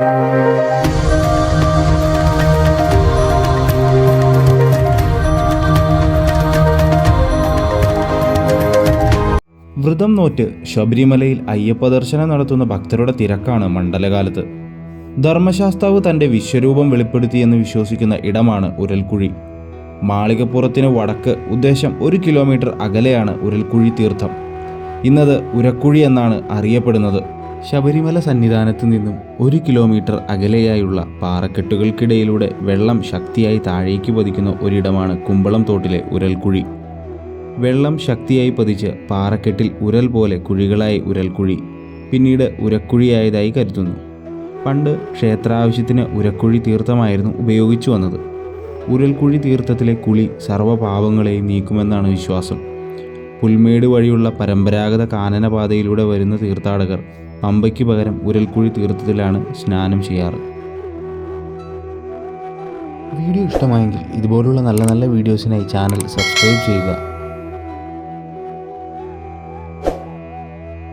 വ്രതം നോറ്റ് ശബരിമലയിൽ അയ്യപ്പ ദർശനം നടത്തുന്ന ഭക്തരുടെ തിരക്കാണ് മണ്ഡലകാലത്ത്. ധർമ്മശാസ്താവ് തന്റെ വിശ്വരൂപം വെളിപ്പെടുത്തിയെന്ന് വിശ്വസിക്കുന്ന ഇടമാണ് ഉരൽക്കുഴി. മാളികപ്പുറത്തിന് വടക്ക് ഉദ്ദേശം ഒരു കിലോമീറ്റർ അകലെയാണ് ഉരൽക്കുഴി തീർത്ഥം. ഇന്നത് ഉരക്കുഴി എന്നാണ് അറിയപ്പെടുന്നത്. ശബരിമല സന്നിധാനത്ത് നിന്നും ഒരു കിലോമീറ്റർ അകലെയായുള്ള പാറക്കെട്ടുകൾക്കിടയിലൂടെ വെള്ളം ശക്തിയായി താഴേക്ക് പതിക്കുന്ന ഒരിടമാണ് കുമ്പളം തോട്ടിലെ ഉരൽക്കുഴി. വെള്ളം ശക്തിയായി പതിച്ച് പാറക്കെട്ടിൽ ഉരൽ പോലെ കുഴികളായി ഉരൽക്കുഴി പിന്നീട് ഉരക്കുഴിയായതായി കരുതുന്നു. പണ്ട് ക്ഷേത്രാവശ്യത്തിന് ഉരക്കുഴി തീർത്ഥമായിരുന്നു ഉപയോഗിച്ചു വന്നത്. ഉരൽക്കുഴി തീർത്ഥത്തിലെ കുളി സർവപാപങ്ങളെയും നീക്കുമെന്നാണ് വിശ്വാസം. പുൽമേട് വഴിയുള്ള പരമ്പരാഗത കാനനപാതയിലൂടെ വരുന്ന തീർത്ഥാടകർ പമ്പയ്ക്ക് പകരം ഉരൽക്കുഴി തീർത്ഥത്തിലാണ് സ്നാനം ചെയ്യാറ്. വീഡിയോ ഇഷ്ടമായെങ്കിൽ ഇതുപോലുള്ള നല്ല നല്ല വീഡിയോസിനായി ചാനൽ സബ്സ്ക്രൈബ് ചെയ്യുക.